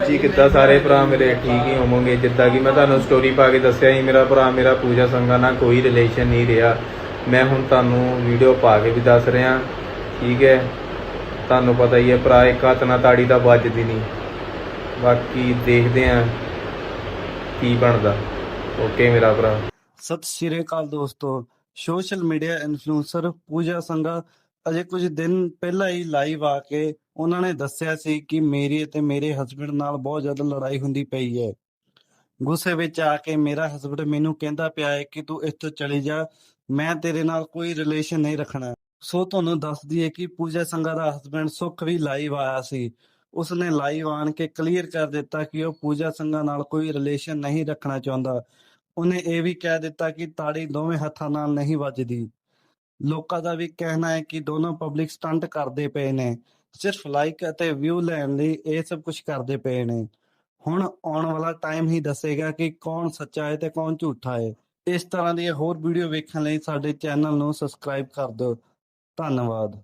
ਜੀ, ਕਿੱਦਾਂ ਸਾਰੇ ਭਰਾ ਮੇਰੇ ਠੀਕ ਹੀ ਹੋਵੋਗੇ? ਜਿੱਦਾਂ ਕਿ ਮੈਂ ਤੁਹਾਨੂੰ ਸਟੋਰੀ ਪਾ ਕੇ ਦੱਸਿਆ ਸੀ, ਮੇਰਾ ਭਰਾ ਮੇਰਾ ਪੂਜਾ ਸੰਗਾ ਨਾਲ ਕੋਈ ਰਿਲੇਸ਼ਨ ਨਹੀਂ ਰਿਹਾ। ਮੈਂ ਹੁਣ ਤੁਹਾਨੂੰ ਵੀਡੀਓ ਪਾ ਕੇ ਵੀ ਦੱਸ ਰਿਹਾ। ਠੀਕ ਹੈ? ਤੁਹਾਨੂੰ ਪਤਾ ਹੀ ਹੈ, ਭਰਾ ਇੱਕ ਹੱਥ ਨਾਲ ਤਾੜੀ ਤਾਂ ਵੱਜਦੀ ਨਹੀਂ। ਬਾਕੀ ਦੇਖਦੇ ਆਂ ਕੀ ਬਣਦਾ। ਓਕੇ ਮੇਰਾ ਭਰਾ। ਸਤਿ ਸ਼੍ਰੀ ਅਕਾਲ ਦੋਸਤੋ। Social media influencer Pooja Sanga ਅਜੇ ਕੁਝ ਦਿਨ ਪਹਿਲਾਂ ਹੀ ਲਾਈਵ ਆ ਕੇ ਉਹਨਾਂ ਨੇ ਦੱਸਿਆ ਸੀ ਕਿ ਮੇਰੀ ਅਤੇ ਮੇਰੇ ਹਸਬੰਡ ਨਾਲ ਬਹੁਤ ਜ਼ਿਆਦਾ ਲੜਾਈ ਹੁੰਦੀ ਪਈ ਹੈ। ਗੁੱਸੇ ਵਿੱਚ ਆ ਕੇ ਮੇਰਾ ਹਸਬੰਡ ਮੈਨੂੰ ਕਹਿੰਦਾ ਪਿਆ ਹੈ ਕਿ ਤੂੰ ਇੱਥੋਂ ਚਲੀ ਜਾ, ਮੈਂ ਤੇਰੇ ਨਾਲ ਕੋਈ ਰਿਲੇਸ਼ਨ ਨਹੀਂ ਰੱਖਣਾ। ਸੋ ਤੁਹਾਨੂੰ ਦੱਸ ਦਈਏ ਕਿ ਪੂਜਾ ਸੰਗਾ ਦਾ ਹਸਬੰਡ ਸੁਖ ਵੀ ਲਾਈਵ ਆਇਆ ਸੀ। ਉਸਨੇ ਲਾਈਵ ਆਣ ਕੇ ਕਲੀਅਰ ਕਰ ਦਿੱਤਾ ਕਿ ਉਹ ਪੂਜਾ ਸੰਗਾ ਨਾਲ ਕੋਈ ਰਿਲੇਸ਼ਨ ਨਹੀਂ ਰੱਖਣਾ ਚਾਹੁੰਦਾ। ਉਹਨੇ ਇਹ ਵੀ ਕਹਿ ਦਿੱਤਾ ਕਿ ਤਾੜੀ ਦੋਵੇਂ ਹੱਥਾਂ ਨਾਲ ਨਹੀਂ ਵੱਜਦੀ। ਲੋਕਾਂ ਦਾ ਵੀ ਕਹਿਣਾ ਹੈ ਕਿ ਦੋਨੋਂ ਪਬਲਿਕ ਸਟੰਟ ਕਰਦੇ ਪਏ ਨੇ। ਸਿਰਫ ਲਾਈਕ ਅਤੇ ਵਿਊ ਲੈਣ ਲਈ ਇਹ ਸਭ ਕੁਝ ਕਰਦੇ ਪਏ ਨੇ। ਹੁਣ ਆਉਣ ਵਾਲਾ ਟਾਈਮ ਹੀ ਦੱਸੇਗਾ ਕਿ ਕੌਣ ਸੱਚਾ ਹੈ ਤੇ ਕੌਣ ਝੂਠਾ ਹੈ। ਇਸ ਤਰ੍ਹਾਂ ਦੀਆਂ ਹੋਰ ਵੀਡੀਓ ਵੇਖਣ ਲਈ ਸਾਡੇ ਚੈਨਲ ਨੂੰ ਸਬਸਕ੍ਰਾਈਬ ਕਰ ਦਿਓ। ਧੰਨਵਾਦ।